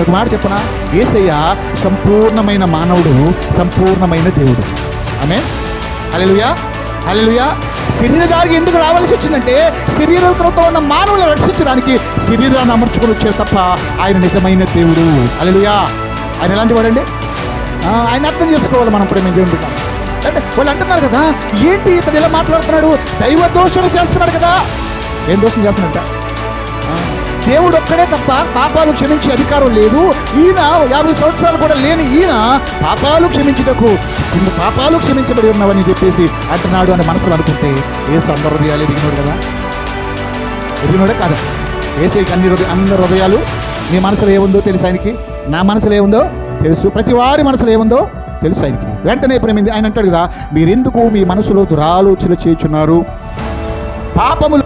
ఒక మాట చెప్పనా? ఏసయ్య సంపూర్ణమైన మానవుడు సంపూర్ణమైన దేవుడు. ఆమె అలెలుయా హల్లెలూయా. శరీరధారికి ఎందుకు రావాల్సి వచ్చిందంటే శరీరంతో ఉన్న మానవులను రక్షించడానికి శరీరాన్ని అమర్చుకొని వచ్చాడు తప్ప ఆయన నిజమైన దేవుడు. అలెలుయా ఆయన ఎలాంటి వాడండి? ఆయన అర్థం చేసుకోవాలి మనం ఇప్పుడు మేము దేవుని బిడ్డ. అంటే వాళ్ళు అంటున్నారు కదా ఏంటి ఇతను ఇలా మాట్లాడుతున్నాడు? దైవ దోషణ చేస్తున్నాడు కదా. ఏం దోషం చేస్తున్నాడు దేవుడు ఒక్కడే తప్ప పాపాలు క్షమించే అధికారం లేదు. ఈయన యాభై సంవత్సరాలు కూడా లేని ఈయన పాపాలు క్షమించుటకు ఇన్ని పాపాలు క్షమించబడి ఉన్నవని చెప్పేసి అంటున్నాడు అని మనసులో అనుకుంటే ఏ అందరు హృదయాలు ఎదిగినాడు కదా? ఎదిగినోడే కాదు? ఏసైకి అన్ని హృదయ అందరి హృదయాలు నీ మనసులో ఏముందో తెలుసు ఆయనకి? నా మనసులో ఏముందో తెలుసు. ప్రతి వారి మనసులో ఏముందో తెలుసు ఆయనకి. వెంటనే ప్రేమింది. ఆయన అంటాడు కదా మీరెందుకు మీ మనసులో దురాలోచన చేయుచున్నారు? పాపములు